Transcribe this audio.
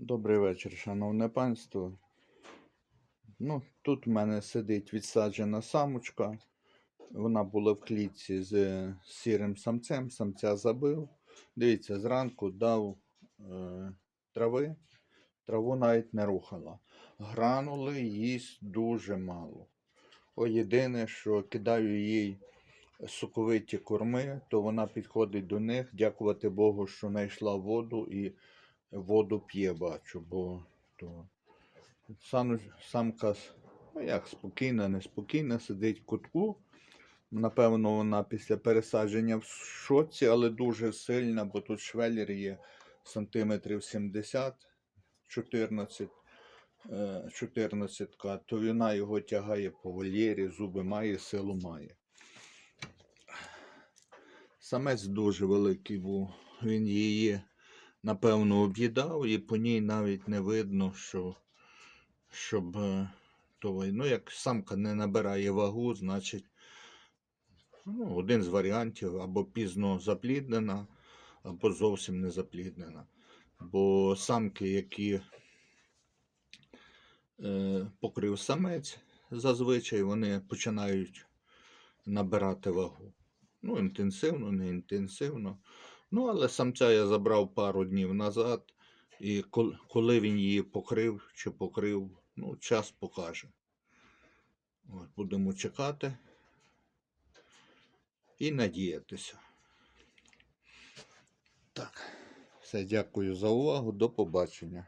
Добрий вечір, шановне панство. Ну, тут в мене сидить відсаджена самочка. Вона була в клітці з е, сірим самцем, самця забив. Дивіться, зранку дав е, трави, траву навіть не рухала. Гранули їсть дуже мало. О, єдине, що кидаю їй соковиті корми, то вона підходить до них, дякувати Богу, що знайшла воду і воду п'є, бачу, бо то сам, самка ну як спокійна, неспокійна, сидить в кутку. Напевно, вона після пересадження в шоці, але дуже сильна, бо тут швеллер є сантиметрів 70, 14, е, 14, то вона його тягає по вольєрі, зуби має, силу має. Самець дуже великий був. Він її, напевно, об'їдав, і по ній навіть не видно, що щоб е, то, ну, як самка не набирає вагу, значить ну, один з варіантів або пізно запліднена, або зовсім не запліднена. Бо самки, які е, покрив самець, зазвичай вони починають набирати вагу. Ну, інтенсивно, не інтенсивно. Ну, але самця я забрав пару днів назад, і коли він її покрив чи покрив, ну, час покаже. От, будемо чекати і надіятися. Так, все, дякую за увагу. До побачення.